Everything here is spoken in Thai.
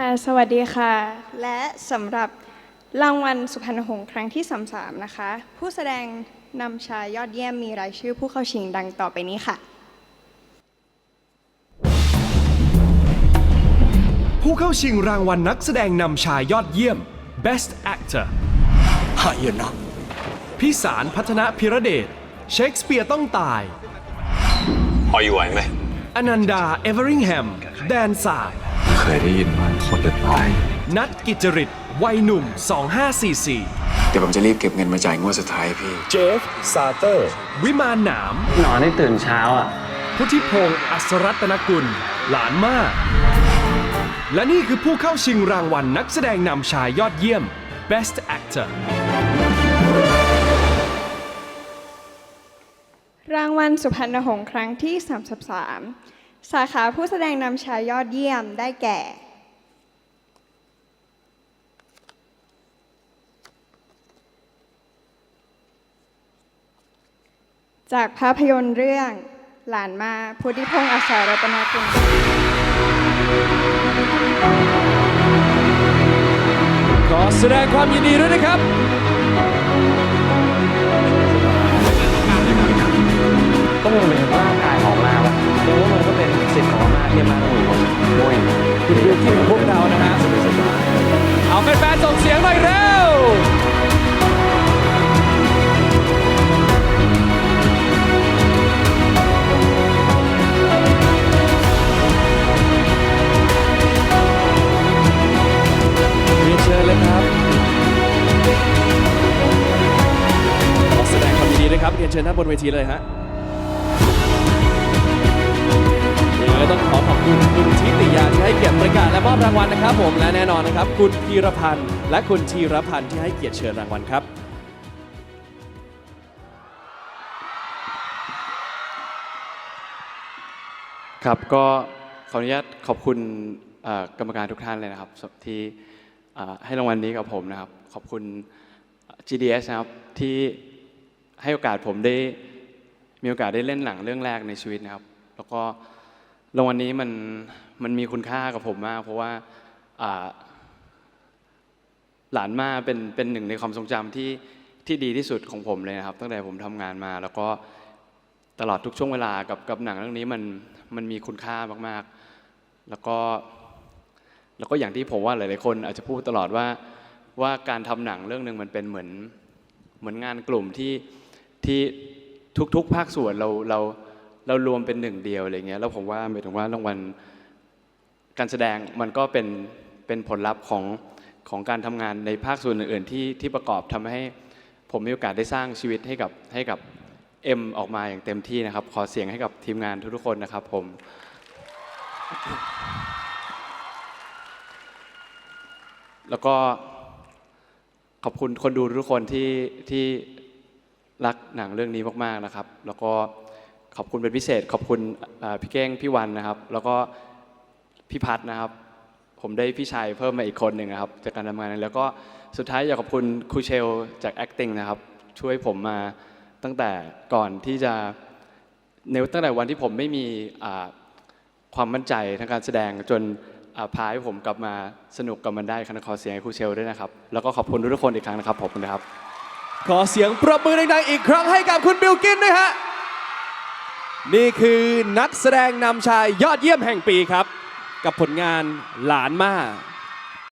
ค่ะ สวัสดีค่ะ และสำหรับรางวัลสุพรรณหงส์ครั้งที่ 33 นะคะ ผู้แสดงนำชายยอดเยี่ยมมีรายชื่อผู้เข้าชิงดังต่อไปนี้ค่ะ ผู้เข้าชิงรางวัลนักแสดงนำชายยอดเยี่ยม Best Actor หายนะพิสารพัฒนพิรเดชเชคสเปียร์ต้องตาย พออยู่ไหวไหม อนันดา เอเวอริงแฮม แดนสาย เคยได้ยินมาคนจะตาย นัดกิจจริตวัยหนุ่ม 2544 เดี๋ยวผมจะรีบเก็บเงินมาจ่ายงวดสุดท้ายให้พี่ เจฟ ซาเตอร์ วิมานหนาม นอนให้ตื่นเช้าอะ พุทธิพงศ์อัศรัตนกุล หลานมาก และนี่คือผู้เข้าชิงรางวัลนักแสดงนำชายยอดเยี่ยม Best Actor รางวัลสุพรรณหงส์ครั้งที่ 33 สาขาผู้แสดงนำชายยอดเยี่ยมได้แก่ จากภาพยนตร์เรื่องหลานมาพุทธิพงศ์อัศรัตนกุลขอแสดงความยินดีด้วยนะครับ คุณบิวกิ้นของพวกเรานะฮะเอาแฟนๆส่งเสียงหน่อยเร็ว เรียนเชิญเลยครับ ขอแสดงความยินดีด้วยครับ เรียนเชิญท่านบนเวทีเลยฮะ ยังไงก็ต้องขอขอบคุณคุณทิติยาที่ให้เกียรติประกาศและมอบรางวัลนะครับผมและแน่นอนนะครับ คุณธีรพันธ์และคุณธีรพันธ์ที่ให้เกียรติเชิญรางวัลครับครับก็ขออนุญาตขอบคุณเอ่อกรรมการทุกท่านเลยนะครับที่เอ่อให้รางวัลนี้กับผมนะครับ ขอบคุณ GDS นะครับที่ให้โอกาสผมได้มีโอกาสได้เล่นหนังเรื่องแรกในชีวิตนะครับ แล้วก็ รางวัลนี้มันมันมีคุณค่ากับผมมาก เพราะว่าอ่าหลานมาเป็นเป็นหนึ่งในความทรงจำที่ที่ดีที่สุดของผมเลยนะครับ ตั้งแต่ผมทำงานมา แล้วก็ตลอดทุกช่วงเวลากับกับหนังเรื่องนี้มันมันมีคุณค่ามากๆ แล้วก็แล้วก็อย่างที่ผมว่าหลาย ๆ คนอาจจะพูดตลอดว่าว่าการทำหนังเรื่องหนึ่งมันเป็นเหมือนเหมือนงานกลุ่มที่ที่ทุก ๆ ภาคส่วนเราเรา เรารวมเป็นหนึ่งเดียวอะไรเงี้ยแล้วผมว่าหมายถึงว่ารางวัลการแสดงมันก็เป็นเป็นผลลัพธ์ของของการทำงานในภาคส่วนอื่น ๆ ที่ที่ประกอบทำให้ผมมีโอกาสได้สร้างชีวิตให้กับให้กับเอ็มออกมาอย่างเต็มที่นะครับ ขอเสียงให้กับทีมงานทุกๆคนนะครับผม แล้วก็ขอบคุณคนดูทุกคนที่ที่รักหนังเรื่องนี้มากๆนะครับ แล้วก็ ขอบคุณเป็นพิเศษ ขอบคุณพี่เก้งพี่วันนะครับ แล้วก็พี่พัฒนะครับ ผมได้พี่ชายเพิ่มมาอีกคนหนึ่งนะครับ จากการทำงาน แล้วก็สุดท้ายอยากขอบคุณครูเชลจาก acting นะครับ ช่วยผมมาตั้งแต่ก่อนที่จะในตั้งแต่วันที่ผมไม่มีความมั่นใจทางการแสดงจนพาให้ผมกลับมาสนุกกับมันได้คณะขอเสียงให้ครูเชลด้วยนะครับ แล้วก็ขอบคุณทุกคนอีกครั้งนะครับขอบคุณนะครับ ขอเสียงปรบมือดังๆอีกครั้งให้กับคุณบิลกินด้วยฮะ นี่คือนักแสดงนำชายยอดเยี่ยมแห่งปีครับ กับผลงานหลานมา